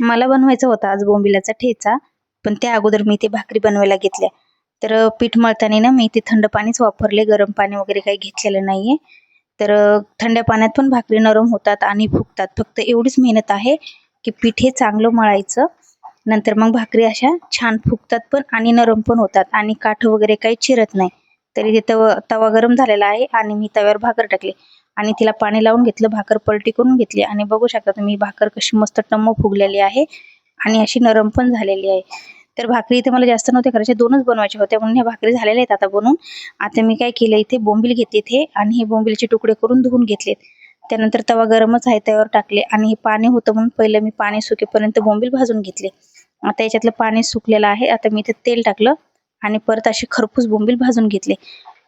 मला बनवायचा होता आज बोंबिलाचा ठेचा पण त्या अगोदर मी ते भाकरी बनवायला घेतल्या. तर पीठ मळताना ना मी ते थंड पाणीच वापरले गरम पाणी वगैरे काही घेतलेलं नाहीये. तर थंड्या पाण्यात पण भाकरी नरम होतात आणि फुगतात. फक्त एवढीच मेहनत आहे की पीठ हे चांगलं मळायचं. नंतर मग भाकरी अशा छान फुगतात पण आणि नरम पण होतात आणि काठ वगैरे काही चिरत नाही. तरी हे तवा तवा गरम झालेला आहे आणि मी तव्यावर भाकर टाकली. आणि तिला पाणी लावून घेतलं भाकर पलटी करून घेतली. आणि बघू शकता तुम्ही भाकर कशी मस्त टम्म फुगलेली आहे आणि अशी नरम पण झालेली आहे. तर भाकरी इथे मला जास्त नव्हते करायचे दोनच बनवायचे होते म्हणून ह्या भाकरी झालेल्या आहेत आता बनवून आता मी काय केलं इथे बोंबील घेतले इथे आणि हे बोंबीलचे तुकडे करून धुवून घेतलेत. त्यानंतर तवा गरमच आहे त्यावर टाकले आणि हे पाणी होतं म्हणून पहिलं मी पाणी सुकेपर्यंत बोंबील भाजून घेतले. आता याच्यातलं पाणी सुकलेलं आहे. आता मी इथे तेल टाकलं. आणि परत असे खरपूस बोंबील भाजून घेतले.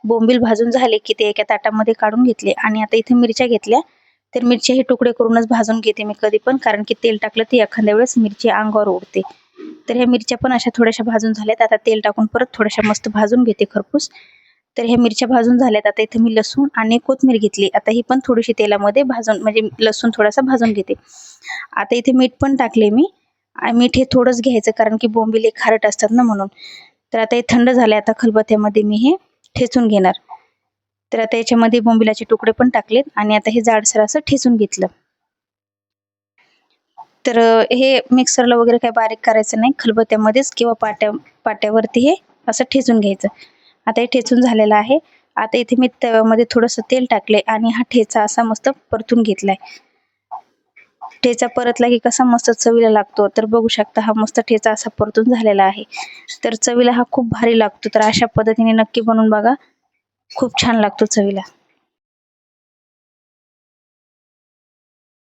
बोंबील भाजून झाले की ते एका ताटामध्ये काढून घेतले आणि आता इथे मिरच्या घेतल्या. तर मिरच्या हे तुकडे करूनच भाजून घेते मी कधी पण कारण की तेल टाकलं ते एखाद्या वेळेस मिरची अंगावर उडते तर ह्या मिरच्या पण अशा थोड्याशा भाजून झाल्यात. आता तेल टाकून परत थोड्याशा मस्त भाजून घेते खरपूस. तर ह्या मिरच्या भाजून झाल्यात. आता इथे मी लसूण आणि कोथमीर घेतली. आता ही पण थोडीशी तेलामध्ये भाजून म्हणजे लसूण थोडासा भाजून घेते. आता इथे मीठ पण टाकले मी. आणि मीठ हे थोडंच घ्यायचं कारण की बोंबिले खारट असतात ना म्हणून. तर आता हे थंड झाले आता खलबत्त्यामध्ये मी हे ठेचून घेणार. तर आता याच्यामध्ये बोंबिलाचे तुकडे पण टाकलेत आणि आता हे जाडसर असं ठेचून घेतलं. तर हे मिक्सरला वगैरे काही बारीक करायचं नाही. खलबत्त्यामध्येच किंवा पाट्या पाट्यावरती हे असं ठेचून घ्यायचं. आता हे ठेचून झालेलं आहे. आता इथे मी तव्यामध्ये थोडंसं तेल टाकले आणि हा ठेचा असा मस्त परतून घेतलाय. ठेचा परतला की कसा मस्त चवीला लागतो तर बघू शकता हा मस्त ठेचा असा परतून झालेला आहे. तर चवीला हा खूप भारी लागतो तर अशा पद्धतीने नक्की बनवून बघा. खूप छान लागतो चवीला.